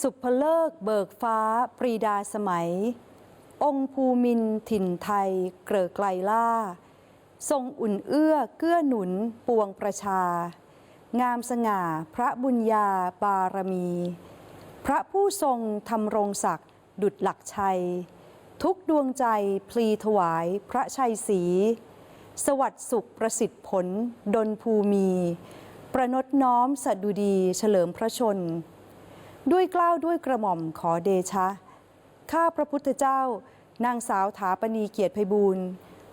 สุภเลิกเบิกฟ้า ปรีดาสมัย องค์ภูมินถิ่นไทย เกลอไกลล่า ทรงอุ่นเอื้อเกื้อหนุนปวงประชา งามสง่าพระบุญญาบารมี พระผู้ทรงทำรงศักดิ์ดุจหลักชัย ทุกดวงใจพลีถวายพระชัยศรีสวัสดิ์สุขประสิทธิ์ผลดลภูมี ประนดน้อมสดุดีเฉลิมพระชน ด้วยเกล้าวด้วยกระหม่อมขอเดชะ ข้าพระพุทธเจ้า นางสาวถาปณีเกียรติไพบูรณ์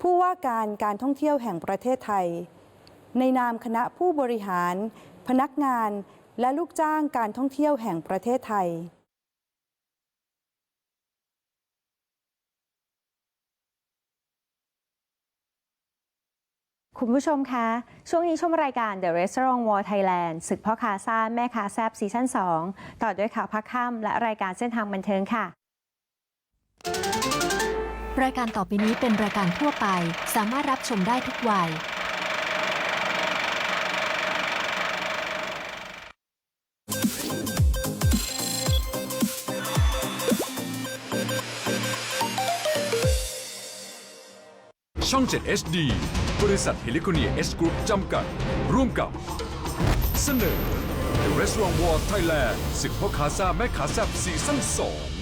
ผู้ว่าการการท่องเที่ยวแห่งประเทศไทย ในนามคณะผู้บริหาร พนักงานและลูกจ้างการท่องเที่ยวแห่งประเทศไทย คุณผู้ชมคะ ช่วงนี้ชมรายการ The Restaurant War Thailand ศึกพ่อค้าซ่าแม่ค้าแซบซีซั่น2 ต่อด้วยข่าวพักค่ำและรายการเส้นทางบันเทิงค่ะ รายการต่อไปนี้เป็นรายการทั่วไป สามารถรับชมได้ทุกวัย ช่อง 7 HD บริษัทเฮลิค n เนียเอสกรุ๊ปจำกัด ร่วมกับ เสนอ The Restaurant War Thailand ศึกพ่อค้าซาแม่ค้าแซบซีซั่น2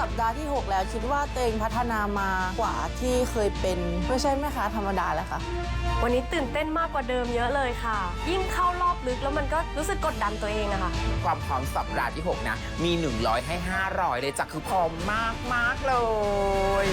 สัปดาห์ที่ 6 แล้วคิดว่าตัวเองพัฒนามากว่าที่เคยเป็น ไม่ใช่แม่ค้าธรรมดาแล้วค่ะ วันนี้ตื่นเต้นมากกว่าเดิมเยอะเลยค่ะ ยิ่งเข้ารอบลึกแล้วมันก็รู้สึกกดดันตัวเองอะค่ะ ความพร้อมสัปดาห์ที่ 6 นะ มี 100 ให้ 500 เลยจ้ะคือพร้อมมากมากๆเลย